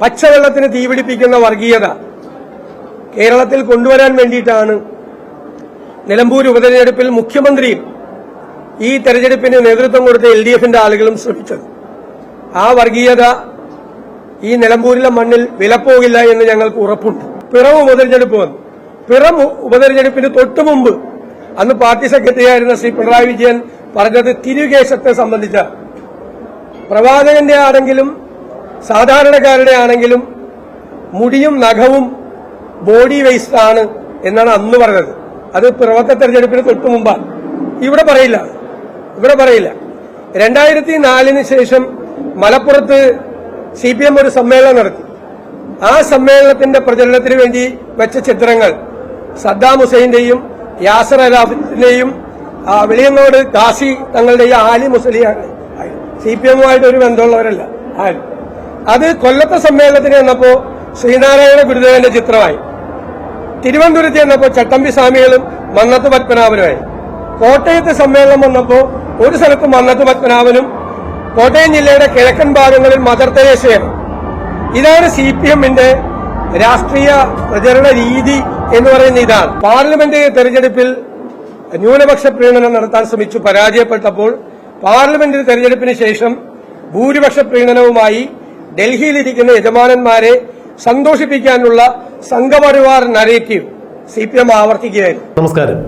പച്ചവെള്ളത്തിന് തീപിടിപ്പിക്കുന്ന വർഗീയത കേരളത്തിൽ കൊണ്ടുവരാൻ വേണ്ടിയിട്ടാണ് നിലമ്പൂർ ഉപതെരഞ്ഞെടുപ്പിൽ മുഖ്യമന്ത്രിയും ഈ തെരഞ്ഞെടുപ്പിന് നേതൃത്വം കൊടുത്ത എൽ ഡി എഫിന്റെ ആളുകളും ശ്രമിച്ചത്. ആ വർഗീയത ഈ നിലമ്പൂരിലെ മണ്ണിൽ വിലപ്പോകില്ല എന്ന് ഞങ്ങൾക്ക് ഉറപ്പുണ്ട്. പിറം ഉപതെരഞ്ഞെടുപ്പ് വന്നു. പിറം ഉപതെരഞ്ഞെടുപ്പിന് തൊട്ടു മുമ്പ് അന്ന് പാർട്ടി സെക്രട്ടറി ആയിരുന്ന ശ്രീ പിണറായി വിജയൻ പറഞ്ഞത് തിരുകേശത്തെ സംബന്ധിച്ച പ്രവാചകന്റെ ആണെങ്കിലും സാധാരണക്കാരുടെ ആണെങ്കിലും മുടിയും നഖവും ബോഡി വേസ്റ്റ് ആണ് എന്നാണ് അന്ന് പറഞ്ഞത്. അത് പിറവത്തെ തെരഞ്ഞെടുപ്പിന് തൊട്ട് മുമ്പാണ്. ഇവിടെ പറയില്ല. ഇവിടെ പറയില്ല. രണ്ടായിരത്തി നാലിന് ശേഷം മലപ്പുറത്ത് സി പി എം ഒരു സമ്മേളനം നടത്തി. ആ സമ്മേളനത്തിന്റെ പ്രചരണത്തിന് വേണ്ടി വെച്ച ചിത്രങ്ങൾ സദ്ദാം ഹുസൈന്റെയും യാസർ അലാഫിന്റെയും വെളിയങ്ങോട് കാസി തങ്ങളുടെയും ആലി മുസലിയാണ് സി പി എമ്മുമായിട്ട് ഒരു ബന്ധമുള്ളവരല്ല. ആരും? അത് കൊല്ലത്തെ സമ്മേളനത്തിന് ചെന്നപ്പോ ശ്രീനാരായണ ഗുരുദേവന്റെ ചിത്രമായി. തിരുവനന്തപുരത്ത് ചെന്നപ്പോ ചട്ടമ്പി സ്വാമികളും മന്നത്ത് പത്മനാഭനുമായി. കോട്ടയത്തെ സമ്മേളനം വന്നപ്പോ ഒരു സ്ഥലത്ത് മന്നത്ത് പത്മനാഭനും കോട്ടയം ജില്ലയുടെ കിഴക്കൻ ഭാഗങ്ങളിൽ മദർ ഇതാണ് സി പി എമ്മിന്റെ രാഷ്ട്രീയ പ്രചരണ രീതി എന്ന് പറയുന്ന ഇതാണ്. പാർലമെന്റ് തെരഞ്ഞെടുപ്പിൽ ന്യൂനപക്ഷ പ്രീണനം നടത്താൻ ശ്രമിച്ചു പരാജയപ്പെട്ടപ്പോൾ പാർലമെന്റ് തെരഞ്ഞെടുപ്പിന് ശേഷം ഭൂരിപക്ഷ പ്രീണനവുമായി ഡൽഹിയിലിരിക്കുന്ന യജമാനന്മാരെ സന്തോഷിപ്പിക്കാനുള്ള Sangh Parivar narrative C P M ആവർത്തിക്കുകയായിരുന്നു. നമസ്കാരം.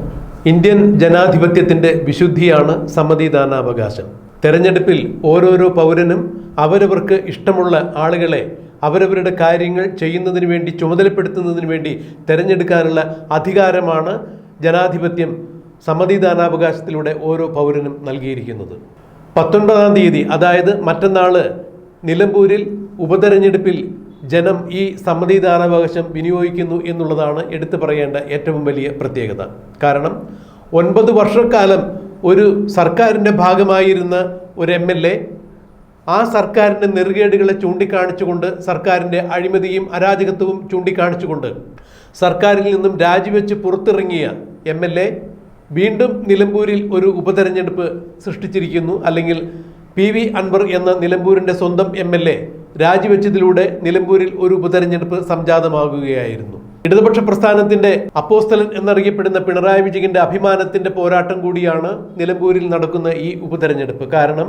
ഇന്ത്യൻ ജനാധിപത്യത്തിന്റെ വിശുദ്ധിയാണ് സമ്മതിദാനാവകാശം തെരഞ്ഞെടുപ്പിൽ ഓരോരോ പൗരനും അവരവർക്ക് ഇഷ്ടമുള്ള ആളുകളെ അവരവരുടെ കാര്യങ്ങൾ ചെയ്യുന്നതിന് വേണ്ടി ചുമതലപ്പെടുത്തുന്നതിന് വേണ്ടി തിരഞ്ഞെടുക്കാനുള്ള അധികാരമാണ് ജനാധിപത്യം സമ്മതിദാനാവകാശത്തിലൂടെ ഓരോ പൗരനും നൽകിയിരിക്കുന്നത്. പത്തൊൻപതാം തീയതി അതായത് മറ്റന്നാൾ നിലമ്പൂരിൽ ഉപതെരഞ്ഞെടുപ്പിൽ ജനം ഈ സമ്മതിദാനാവകാശം വിനിയോഗിക്കുന്നു എന്നുള്ളതാണ് എടുത്തു പറയേണ്ട ഏറ്റവും വലിയ പ്രത്യേകത. കാരണം ഒൻപത് വർഷക്കാലം ഒരു സർക്കാരിന്റെ ഭാഗമായിരുന്ന ഒരു എം എൽ എ ആ സർക്കാരിന്റെ നെറുകേടുകളെ ചൂണ്ടിക്കാണിച്ചുകൊണ്ട് സർക്കാരിന്റെ അഴിമതിയും അരാജകത്വവും ചൂണ്ടിക്കാണിച്ചുകൊണ്ട് സർക്കാരിൽ നിന്നും രാജിവെച്ച് പുറത്തിറങ്ങിയ എം എൽ എ വീണ്ടും നിലമ്പൂരിൽ ഒരു ഉപതെരഞ്ഞെടുപ്പ് സൃഷ്ടിച്ചിരിക്കുന്നു. അല്ലെങ്കിൽ പി വി അൻവർ എന്ന നിലമ്പൂരിന്റെ സ്വന്തം എം എൽ എ രാജിവെച്ചതിലൂടെ നിലമ്പൂരിൽ ഒരു ഉപതെരഞ്ഞെടുപ്പ് സംജാതമാകുകയായിരുന്നു. ഇടതുപക്ഷ പ്രസ്ഥാനത്തിന്റെ അപ്പോസ്തലൻ എന്നറിയപ്പെടുന്ന പിണറായി വിജയന്റെ അഭിമാനത്തിന്റെ പോരാട്ടം കൂടിയാണ് നിലമ്പൂരിൽ നടക്കുന്ന ഈ ഉപതെരഞ്ഞെടുപ്പ്. കാരണം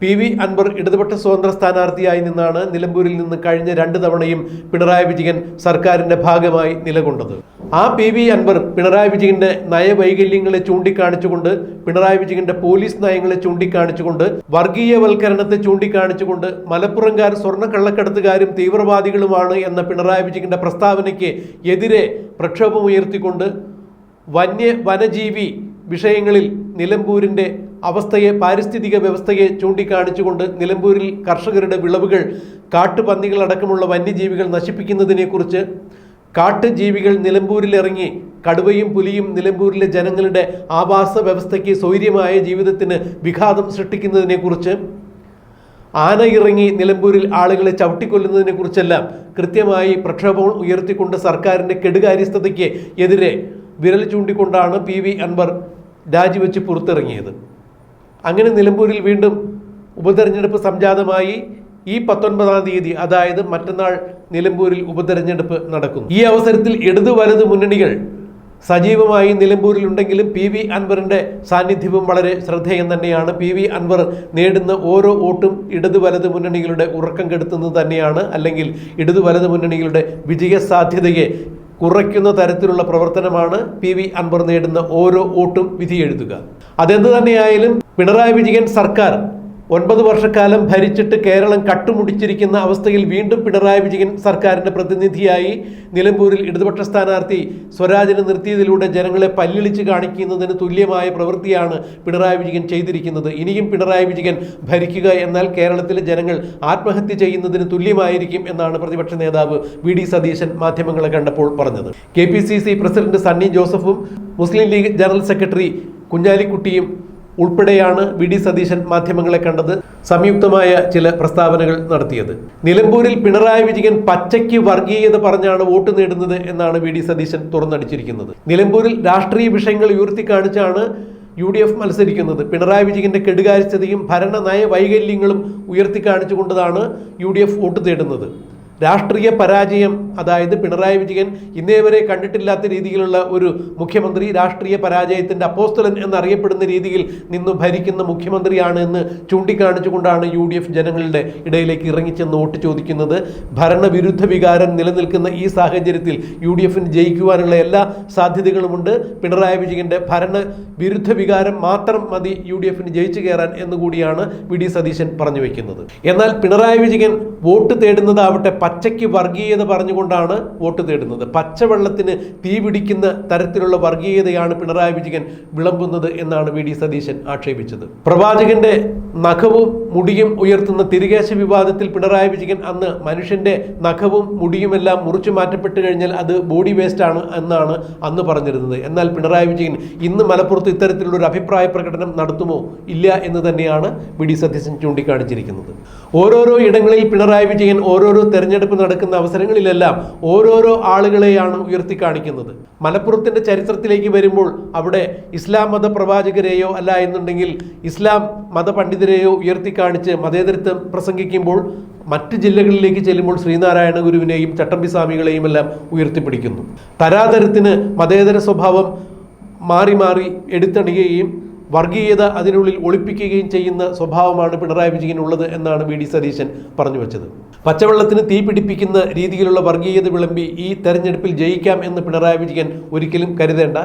പി വി അൻവർ ഇടതുപക്ഷ സ്വതന്ത്ര സ്ഥാനാർത്ഥിയായി നിന്നാണ് നിലമ്പൂരിൽ നിന്ന് കഴിഞ്ഞ രണ്ട് തവണയും പിണറായി വിജയൻ സർക്കാരിന്റെ ഭാഗമായി നിലകൊണ്ടത്. ആ പി വി അൻവർ പിണറായി വിജയന്റെ നയവൈകല്യങ്ങളെ ചൂണ്ടിക്കാണിച്ചുകൊണ്ട് പിണറായി വിജയന്റെ പോലീസ് നയങ്ങളെ ചൂണ്ടിക്കാണിച്ചുകൊണ്ട് വർഗീയവൽക്കരണത്തെ ചൂണ്ടിക്കാണിച്ചുകൊണ്ട് മലപ്പുറംകാർ സ്വർണക്കള്ളക്കടത്തുകാരും തീവ്രവാദികളുമാണ് എന്ന പിണറായി വിജയന്റെ പ്രസ്താവനയ്ക്ക് എതിരെ പ്രക്ഷോഭമുയർത്തിക്കൊണ്ട് വന്യ വനജീവി വിഷയങ്ങളിൽ നിലമ്പൂരിന്റെ അവസ്ഥയെ പാരിസ്ഥിതിക വ്യവസ്ഥയെ ചൂണ്ടിക്കാണിച്ചുകൊണ്ട് നിലമ്പൂരിൽ കർഷകരുടെ വിളവുകൾ കാട്ടുപന്നികളടക്കമുള്ള വന്യജീവികൾ നശിപ്പിക്കുന്നതിനെക്കുറിച്ച് കാട്ടുജീവികൾ നിലമ്പൂരിലിറങ്ങി കടുവയും പുലിയും നിലമ്പൂരിലെ ജനങ്ങളുടെ ആവാസ വ്യവസ്ഥയ്ക്ക് സ്വൈര്യമായ ജീവിതത്തിന് വിഘാതം സൃഷ്ടിക്കുന്നതിനെക്കുറിച്ച് ആന ഇറങ്ങി നിലമ്പൂരിൽ ആളുകളെ ചവിട്ടിക്കൊല്ലുന്നതിനെ കുറിച്ചെല്ലാം കൃത്യമായി പ്രക്ഷോഭം ഉയർത്തിക്കൊണ്ട് സർക്കാരിന്റെ കെടുകാര്യസ്ഥതയ്ക്ക് എതിരെ വിരൽ ചൂണ്ടിക്കൊണ്ടാണ് പി വി അൻവർ രാജിവെച്ച് പുറത്തിറങ്ങിയത്. അങ്ങനെ നിലമ്പൂരിൽ വീണ്ടും ഉപതെരഞ്ഞെടുപ്പ് സംജാതമായി ഈ പത്തൊൻപതാം തീയതി അതായത് മറ്റന്നാൾ നിലമ്പൂരിൽ ഉപതെരഞ്ഞെടുപ്പ് നടക്കുന്നു. ഈ അവസരത്തിൽ ഇടതു വലത് മുന്നണികൾ സജീവമായി നിലമ്പൂരിലുണ്ടെങ്കിലും പി വി അൻവറിന്റെ സാന്നിധ്യവും വളരെ ശ്രദ്ധേയം തന്നെയാണ്. പി വി അൻവർ നേടുന്ന ഓരോ വോട്ടും ഇടതു വലത് മുന്നണികളുടെ ഉറക്കം കെടുത്തുന്നത് തന്നെയാണ്. അല്ലെങ്കിൽ ഇടതു വലത് മുന്നണികളുടെ വിജയ സാധ്യതയെ കുറയ്ക്കുന്ന തരത്തിലുള്ള പ്രവർത്തനമാണ് പി വി അൻവർ നേടുന്ന ഓരോ വോട്ടും വിധിയെഴുതുക. അതെന്ത് തന്നെയായാലും പിണറായി വിജയൻ സർക്കാർ ഒൻപത് വർഷക്കാലം ഭരിച്ചിട്ട് കേരളം കട്ടുമുടിച്ചിരിക്കുന്ന അവസ്ഥയിൽ വീണ്ടും പിണറായി വിജയൻ സർക്കാരിന്റെ പ്രതിനിധിയായി നിലമ്പൂരിൽ ഇടതുപക്ഷ സ്ഥാനാർത്ഥി സ്വരാജിനെ നിർത്തിയതിലൂടെ ജനങ്ങളെ പല്ലിളിച്ച് കാണിക്കുന്നതിന് തുല്യമായ പ്രവൃത്തിയാണ് പിണറായി വിജയൻ ചെയ്തിരിക്കുന്നത്. ഇനിയും പിണറായി വിജയൻ ഭരിക്കുക എന്നാൽ കേരളത്തിലെ ജനങ്ങൾ ആത്മഹത്യ ചെയ്യുന്നതിന് തുല്യമായിരിക്കും എന്നാണ് പ്രതിപക്ഷ നേതാവ് വി ഡി സതീശൻ മാധ്യമങ്ങളെ കണ്ടപ്പോൾ പറഞ്ഞത്. K P C C president Sunny ജോസഫും മുസ്ലിം ലീഗ് ജനറൽ സെക്രട്ടറി കുഞ്ഞാലിക്കുട്ടിയും ഉൾപ്പെടെയാണ് വി ഡി സതീശൻ മാധ്യമങ്ങളെ കണ്ടത് സംയുക്തമായ ചില പ്രസ്താവനകൾ നടത്തിയത്. നിലമ്പൂരിൽ പിണറായി വിജയൻ പച്ചയ്ക്ക് വർഗീയത പറഞ്ഞാണ് വോട്ട് നേടുന്നത് എന്നാണ് വി ഡി സതീശൻ തുറന്നടിച്ചിരിക്കുന്നത്. നിലമ്പൂരിൽ രാഷ്ട്രീയ വിഷയങ്ങൾ ഉയർത്തിക്കാണിച്ചാണ് യു ഡി എഫ് മത്സരിക്കുന്നത്. പിണറായി വിജയന്റെ കെടുകാര്യസ്ഥതയും ഭരണ നയ വൈകല്യങ്ങളും ഉയർത്തിക്കാണിച്ചുകൊണ്ടതാണ് യു ഡി എഫ് വോട്ട് തേടുന്നത്. രാഷ്ട്രീയ പരാജയം അതായത് പിണറായി വിജയൻ ഇന്നേ വരെ കണ്ടിട്ടില്ലാത്ത രീതിയിലുള്ള ഒരു മുഖ്യമന്ത്രി രാഷ്ട്രീയ പരാജയത്തിന്റെ അപ്പോസ്തലൻ എന്നറിയപ്പെടുന്ന രീതിയിൽ നിന്ന് ഭരിക്കുന്ന മുഖ്യമന്ത്രിയാണ് എന്ന് ചൂണ്ടിക്കാണിച്ചുകൊണ്ടാണ് യു ഡി എഫ് ജനങ്ങളുടെ ഇടയിലേക്ക് ഇറങ്ങിച്ചെന്ന് വോട്ട് ചോദിക്കുന്നത്. ഭരണവിരുദ്ധ വികാരം നിലനിൽക്കുന്ന ഈ സാഹചര്യത്തിൽ യു ഡി എഫിന് ജയിക്കുവാനുള്ള എല്ലാ സാധ്യതകളുമുണ്ട്. പിണറായി വിജയന്റെ ഭരണവിരുദ്ധ വികാരം മാത്രം മതി യു ഡി എഫിന് ജയിച്ചു കയറാൻ എന്നുകൂടിയാണ് വി ഡി സതീശൻ പറഞ്ഞു വയ്ക്കുന്നത് എന്നാൽ പിണറായി വിജയൻ വോട്ട് തേടുന്നതാവട്ടെ പച്ചയ്ക്ക് വർഗീയത പറഞ്ഞുകൊണ്ടാണ് വോട്ട് തേടുന്നത്. പച്ചവെള്ളത്തിന് തീ പിടിക്കുന്ന തരത്തിലുള്ള വർഗീയതയാണ് പിണറായി വിജയൻ വിളമ്പുന്നത് എന്നാണ് വി ഡി സതീശൻ ആക്ഷേപിച്ചത്. പ്രവാചകന്റെ നഖവും മുടിയും ഉയർത്തുന്ന തിരികേശ വിവാദത്തിൽ പിണറായി വിജയൻ അന്ന് മനുഷ്യന്റെ നഖവും മുടിയുമെല്ലാം മുറിച്ചു മാറ്റപ്പെട്ടു കഴിഞ്ഞാൽ അത് ബോഡി വേസ്റ്റ് ആണ് എന്നാണ് അന്ന് പറഞ്ഞിരുന്നത്. എന്നാൽ പിണറായി വിജയൻ ഇന്ന് മലപ്പുറത്ത് ഇത്തരത്തിലുള്ള ഒരു അഭിപ്രായ പ്രകടനം നടത്തുമോ ഇല്ല എന്ന് തന്നെയാണ് വി ഡി സതീശൻ ചൂണ്ടിക്കാണിച്ചിരിക്കുന്നത്. ഓരോരോ ഇടങ്ങളിൽ പിണറായി വിജയൻ ഓരോരോ തെരഞ്ഞെടുപ്പ് നടക്കുന്ന അവസരങ്ങളിലെല്ലാം ഓരോരോ ആളുകളെയാണ് ഉയർത്തി കാണിക്കുന്നത് മലപ്പുറത്തിന്റെ ചരിത്രത്തിലേക്ക് വരുമ്പോൾ അവിടെ ഇസ്ലാം മത പ്രവാചകരെയോ അല്ല എന്നുണ്ടെങ്കിൽ ഇസ്ലാം മതപണ്ഡിതരെയോ ഉയർത്തി കാണിച്ച് മതേതരത്വം പ്രസംഗിക്കുമ്പോൾ മറ്റ് ജില്ലകളിലേക്ക് ചെല്ലുമ്പോൾ ശ്രീനാരായണ ഗുരുവിനെയും ചട്ടമ്പി സ്വാമികളെയും എല്ലാം ഉയർത്തിപ്പിടിക്കുന്നു. തരാതരത്തിന് മതേതര സ്വഭാവം മാറി മാറി എടുത്തണിയുകയും വർഗീയത അതിനുള്ളിൽ ഒളിപ്പിക്കുകയും ചെയ്യുന്ന സ്വഭാവമാണ് പിണറായി വിജയൻ ഉള്ളത് എന്നാണ് വി ഡി സതീശൻ പറഞ്ഞു വെച്ചത്. പച്ചവെള്ളത്തിന് തീ പിടിപ്പിക്കുന്ന രീതിയിലുള്ള വർഗീയത വിളമ്പി ഈ തെരഞ്ഞെടുപ്പിൽ ജയിക്കാം എന്ന് പിണറായി വിജയൻ ഒരിക്കലും കരുതേണ്ട.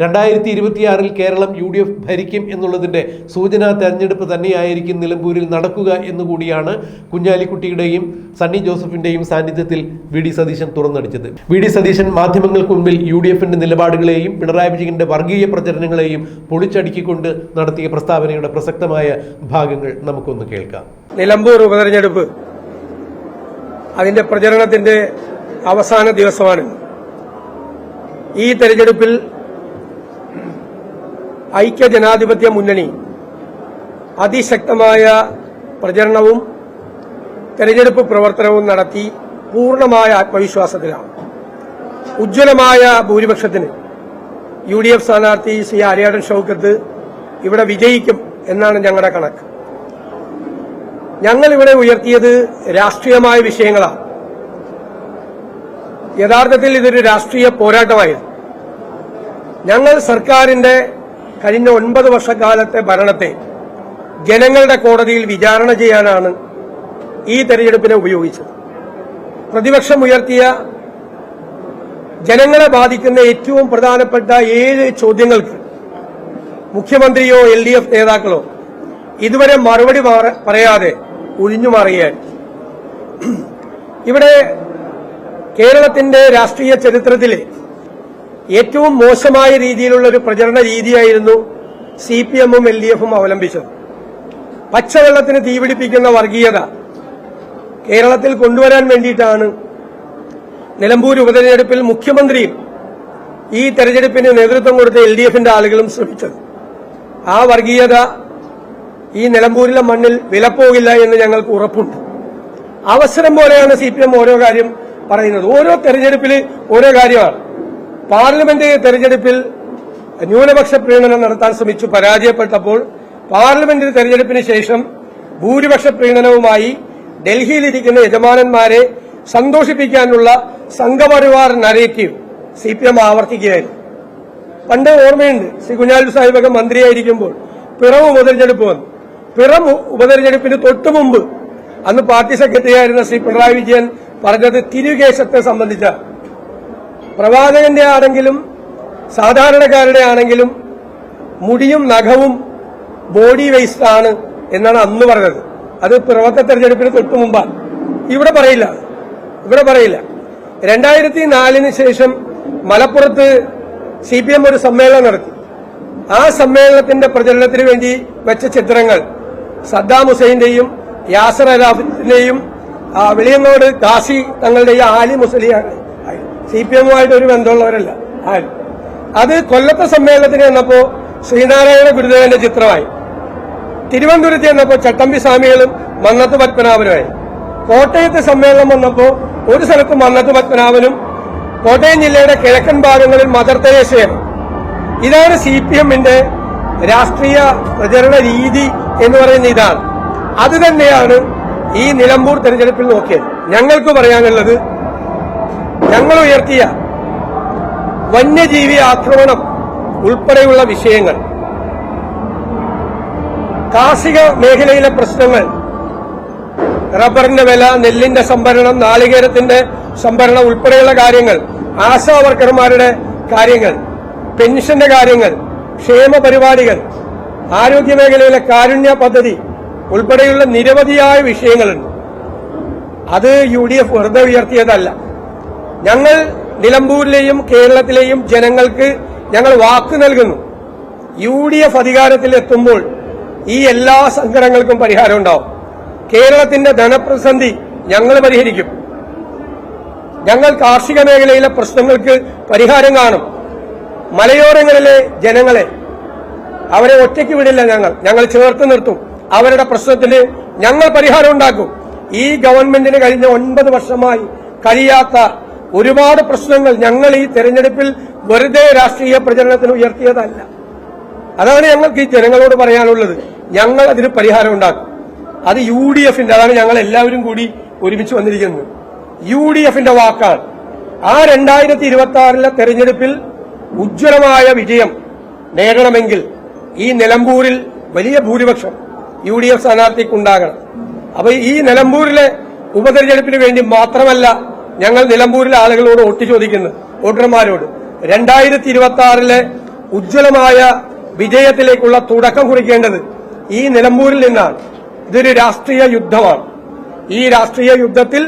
രണ്ടായിരത്തി ഇരുപത്തിയാറിൽ കേരളം യു ഡി എഫ് ഭരിക്കും എന്നുള്ളതിന്റെ സൂചനാ തെരഞ്ഞെടുപ്പ് തന്നെയായിരിക്കും നിലമ്പൂരിൽ നടക്കുക എന്നുകൂടിയാണ് കുഞ്ഞാലിക്കുട്ടിയുടെയും സണ്ണി ജോസഫിന്റെയും സാന്നിധ്യത്തിൽ വി ഡി സതീശൻ തുറന്നടിച്ചത്. വി ഡി സതീശൻ മാധ്യമങ്ങൾക്ക് മുമ്പിൽ യു ഡി എഫിന്റെ നിലപാടുകളെയും പിണറായി വിജയന്റെ വർഗീയ പ്രചരണങ്ങളെയും പൊളിച്ചടുക്കിക്കൊണ്ട് നടത്തിയ പ്രസ്താവനയുടെ പ്രസക്തമായ ഭാഗങ്ങൾ നമുക്കൊന്ന് കേൾക്കാം. നിലമ്പൂർ ഉപതെരഞ്ഞെടുപ്പ് അതിന്റെ പ്രചരണത്തിന്റെ അവസാന ദിവസമാണ്. ഈ തെരഞ്ഞെടുപ്പിൽ ഐക്യ ജനാധിപത്യ മുന്നണി. അതിശക്തമായ പ്രചരണവും തെരഞ്ഞെടുപ്പ് പ്രവർത്തനവും നടത്തി പൂർണമായ ആത്മവിശ്വാസത്തിലാണ്. ഉജ്ജ്വലമായ ഭൂരിപക്ഷത്തിന് യു ഡി എഫ് സ്ഥാനാർത്ഥി ശ്രീ അരിയാടൻ ഷൌക്കത്ത് ഇവിടെ വിജയിക്കും എന്നാണ് ഞങ്ങളുടെ കണക്ക്. ഞങ്ങൾ ഇവിടെ ഉയർത്തിയത് രാഷ്ട്രീയമായ വിഷയങ്ങളാണ്. യഥാർത്ഥത്തിൽ ഇതൊരു രാഷ്ട്രീയ പോരാട്ടമായിരുന്നു. ഞങ്ങൾ സർക്കാരിന്റെ കഴിഞ്ഞ ഒൻപത് വർഷക്കാലത്തെ ഭരണത്തെ ജനങ്ങളുടെ കോടതിയിൽ വിചാരണ ചെയ്യാനാണ് ഈ തെരഞ്ഞെടുപ്പിനെ ഉപയോഗിച്ചത്. പ്രതിപക്ഷം ഉയർത്തിയ ജനങ്ങളെ ബാധിക്കുന്ന ഏറ്റവും പ്രധാനപ്പെട്ട ഏഴ് ചോദ്യങ്ങൾക്ക് മുഖ്യമന്ത്രിയോ എൽ ഡി എഫ് നേതാക്കളോ ഇതുവരെ മറുപടി പറയാതെ ഒഴിഞ്ഞു മാറുകയാണ്. ഇവിടെ കേരളത്തിന്റെ രാഷ്ട്രീയ ചരിത്രത്തിലെ ഏറ്റവും മോശമായ രീതിയിലുള്ള ഒരു പ്രചരണ രീതിയായിരുന്നു സി പി എമ്മും എൽ ഡി എഫും അവലംബിച്ചത്. പച്ചവെള്ളത്തിന് തീപിടിപ്പിക്കുന്ന വർഗീയത കേരളത്തിൽ കൊണ്ടുവരാൻ വേണ്ടിയിട്ടാണ് നിലമ്പൂർ ഉപതെരഞ്ഞെടുപ്പിൽ മുഖ്യമന്ത്രിയും ഈ തെരഞ്ഞെടുപ്പിന് നേതൃത്വം കൊടുത്ത എൽ ഡി എഫിന്റെ ആളുകളും ശ്രമിച്ചത്. ആ വർഗീയത ഈ നിലമ്പൂരിലെ മണ്ണിൽ വിലപ്പോകില്ല എന്ന് ഞങ്ങൾക്ക് ഉറപ്പുണ്ട്. അവസരം പോലെയാണ് സി ഓരോ കാര്യം പറയുന്നത്. ഓരോ തെരഞ്ഞെടുപ്പിൽ ഓരോ കാര്യമാണ്. പാർലമെന്റ് തെരഞ്ഞെടുപ്പിൽ ന്യൂനപക്ഷ പ്രീണനം നടത്താൻ ശ്രമിച്ചു പരാജയപ്പെട്ടപ്പോൾ പാർലമെന്റ് തെരഞ്ഞെടുപ്പിന് ശേഷം ഭൂരിപക്ഷ പ്രീണനവുമായി ഡൽഹിയിലിരിക്കുന്ന യജമാനന്മാരെ സന്തോഷിപ്പിക്കാനുള്ള Sangh Parivar narrative C P M ആവർത്തിക്കുകയായിരുന്നു. പണ്ട് ഓർമ്മയുണ്ട് ശ്രീ കുഞ്ഞാലു സാഹിബൊക്കെ മന്ത്രിയായിരിക്കുമ്പോൾ പിറവ് ഉപതെരഞ്ഞെടുപ്പ് വന്നു. പിറം ഉപതെരഞ്ഞെടുപ്പിന് തൊട്ടു മുമ്പ് അന്ന് പാർട്ടി സെക്രട്ടറി ആയിരുന്ന ശ്രീ പിണറായി വിജയൻ പറഞ്ഞത് തിരുകേശത്തെ സംബന്ധിച്ച പ്രവാചകന്റെ ആണെങ്കിലും സാധാരണക്കാരുടെ ആണെങ്കിലും മുടിയും നഖവും ബോഡി വേസ്റ്റ് ആണ് എന്നാണ് അന്ന് പറഞ്ഞത്. അത് പ്രവർത്ത തെരഞ്ഞെടുപ്പിന് തൊട്ടു മുമ്പാണ് ഇവിടെ പറയില്ല. ഇവിടെ പറയില്ല. രണ്ടായിരത്തി നാലിന് ശേഷം മലപ്പുറത്ത് സി പി എം ഒരു സമ്മേളനം നടത്തി. ആ സമ്മേളനത്തിന്റെ പ്രചരണത്തിന് വേണ്ടി വെച്ച ചിത്രങ്ങൾ സദ്ദാം ഹുസൈന്റെയും യാസർ അലാഫിന്റെയും വെളിയങ്ങോട് കാസി തങ്ങളുടെയും ആലി മുസലിയാണ് സി പി എമ്മുമായിട്ട് ഒരു ബന്ധമുള്ളവരല്ല. അത് കൊല്ലത്തെ സമ്മേളനത്തിന് ചെന്നപ്പോ ശ്രീനാരായണ ഗുരുദേവന്റെ ചിത്രമായി. തിരുവനന്തപുരത്ത് ചെന്നപ്പോ ചട്ടമ്പി സ്വാമികളും മന്നത്ത് പത്മനാഭനുമായി. കോട്ടയത്ത് സമ്മേളനം വന്നപ്പോ ഒരു സ്ഥലത്ത് മന്നത്ത് പത്മനാഭനും കോട്ടയം ജില്ലയുടെ കിഴക്കൻ ഭാഗങ്ങളിൽ മദർ ഇതാണ് സി പി എമ്മിന്റെ രാഷ്ട്രീയ പ്രചരണ രീതി എന്ന് പറയുന്ന ഇതാണ്. അത് തന്നെയാണ് ഈ നിലമ്പൂർ തെരഞ്ഞെടുപ്പിൽ നോക്കിയത്. ഞങ്ങൾക്ക് പറയാനുള്ളത് ഞങ്ങൾ ഉയർത്തിയ വന്യജീവി ആക്രമണം ഉൾപ്പെടെയുള്ള വിഷയങ്ങൾ കാർഷിക മേഖലയിലെ പ്രശ്നങ്ങൾ റബ്ബറിന്റെ വില നെല്ലിന്റെ സംഭരണം നാളികേരത്തിന്റെ സംഭരണം ഉൾപ്പെടെയുള്ള കാര്യങ്ങൾ ആശാ വർക്കർമാരുടെ കാര്യങ്ങൾ പെൻഷന്റെ കാര്യങ്ങൾ ക്ഷേമ പരിപാടികൾ ആരോഗ്യ മേഖലയിലെ കാരുണ്യ പദ്ധതി ഉൾപ്പെടെയുള്ള നിരവധിയായ വിഷയങ്ങളുണ്ട്. അത് യു ഡി എഫ് വെറുതെ ഉയർത്തിയതല്ല. ഞങ്ങൾ നിലമ്പൂരിലെയും കേരളത്തിലെയും ജനങ്ങൾക്ക് ഞങ്ങൾ വാക്ക് നൽകുന്നു. യു ഡി എഫ് അധികാരത്തിൽ എത്തുമ്പോൾ ഈ എല്ലാ സങ്കടങ്ങൾക്കും പരിഹാരം ഉണ്ടാവും. കേരളത്തിന്റെ ധനപ്രതിസന്ധി ഞങ്ങൾ പരിഹരിക്കും. ഞങ്ങൾ കാർഷിക മേഖലയിലെ പ്രശ്നങ്ങൾക്ക് പരിഹാരം കാണും. മലയോരങ്ങളിലെ ജനങ്ങളെ അവരെ ഒറ്റയ്ക്ക് വിടില്ല ഞങ്ങൾ. ഞങ്ങൾ ചേർത്ത് നിർത്തും. അവരുടെ പ്രശ്നത്തിന് ഞങ്ങൾ പരിഹാരം ഉണ്ടാക്കും. ഈ ഗവൺമെന്റിന് കഴിഞ്ഞ ഒൻപത് വർഷമായി കഴിയാത്ത ഒരുപാട് പ്രശ്നങ്ങൾ ഞങ്ങൾ ഈ തെരഞ്ഞെടുപ്പിൽ വെറുതെ രാഷ്ട്രീയ പ്രചരണത്തിന് ഉയർത്തിയതല്ല. അതാണ് ഞങ്ങൾക്ക് ഈ ജനങ്ങളോട് പറയാനുള്ളത്. ഞങ്ങൾ അതിന് പരിഹാരം ഉണ്ടാക്കും. അത് യു ഡി എഫിന്റെ അതാണ് ഞങ്ങൾ എല്ലാവരും കൂടി ഒരുമിച്ച് വന്നിരിക്കുന്നത്. യു ഡി എഫിന്റെ വാക്കാണ്. ആ രണ്ടായിരത്തി ഇരുപത്തി ആറിലെ തെരഞ്ഞെടുപ്പിൽ ഉജ്ജ്വലമായ വിജയം നേടണമെങ്കിൽ ഈ നിലമ്പൂരിൽ വലിയ ഭൂരിപക്ഷം യു ഡി എഫ് സ്ഥാനാർത്ഥിക്കുണ്ടാകണം. അപ്പൊ ഈ നിലമ്പൂരിലെ ഉപതെരഞ്ഞെടുപ്പിന് വേണ്ടി മാത്രമല്ല ഞങ്ങൾ നിലമ്പൂരിലെ ആളുകളോട് വോട്ട് ചോദിക്കുന്നത് വോട്ടർമാരോട്. രണ്ടായിരത്തി ഇരുപത്തി ആറിലെ ഉജ്ജ്വലമായ വിജയത്തിലേക്കുള്ള തുടക്കം കുറിക്കേണ്ടത് ഈ നിലമ്പൂരിൽ നിന്നാണ്. ഇതൊരു രാഷ്ട്രീയ യുദ്ധമാണ്. ഈ രാഷ്ട്രീയ യുദ്ധത്തിൽ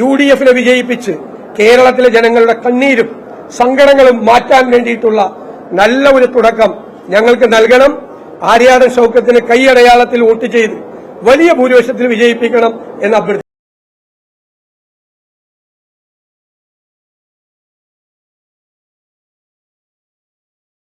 യു ഡി എഫിനെ വിജയിപ്പിച്ച് കേരളത്തിലെ ജനങ്ങളുടെ കണ്ണീരും സങ്കടങ്ങളും മാറ്റാൻ വേണ്ടിയിട്ടുള്ള നല്ല ഒരു തുടക്കം ഞങ്ങൾക്ക് നൽകണം. ആര്യാടൻ ഷൗക്കത്തിന് കൈയടയാളത്തിൽ വോട്ട് ചെയ്ത് വലിയ ഭൂരിപക്ഷത്തിൽ വിജയിപ്പിക്കണം എന്ന് അഭ്യർത്ഥിക്കുന്നു.